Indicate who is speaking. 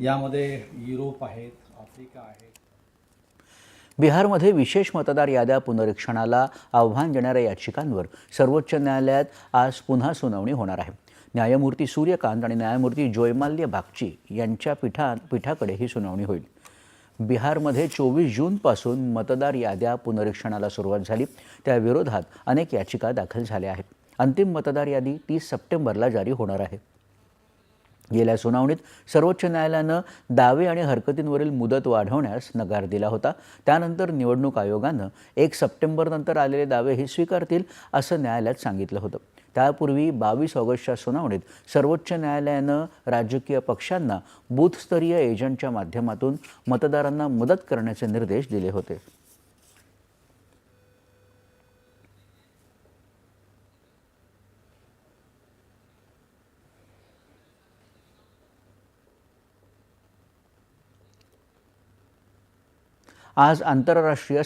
Speaker 1: यामध्ये युरोप आहेत आफ्रिका आहेत.
Speaker 2: बिहारमध्ये विशेष मतदार याद्या पुनरीक्षणाला आव्हान देणाऱ्या याचिकांवर सर्वोच्च न्यायालयात आज पुन्हा सुनावणी होणार आहे. न्यायमूर्ती सूर्यकांत आणि न्यायमूर्ती जोयमाल्य बागची यांच्या पीठा पीठाकडे ही सुनावणी होईल. बिहारमध्ये चोवीस जूनपासून मतदार याद्या पुनरीक्षणाला सुरुवात झाली. त्याविरोधात अनेक याचिका दाखल झाल्या आहेत. अंतिम मतदार यादी तीस सप्टेंबरला जारी होणार आहे. गेल्या सुनावणीत सर्वोच्च न्यायालयानं दावे आणि हरकतींवरील मुदत वाढवण्यास नकार दिला होता. त्यानंतर निवडणूक आयोगानं एक सप्टेंबरनंतर आलेले दावेही स्वीकारतील असं न्यायालयात सांगितलं होतं. त्यापूर्वी बावीस ऑगस्टच्या सुनावणीत सर्वोच्च न्यायालयानं राजकीय पक्षांना बूथस्तरीय एजंटच्या माध्यमातून मतदारांना मदत करण्याचे निर्देश दिले होते. आज आंतरराष्ट्रीय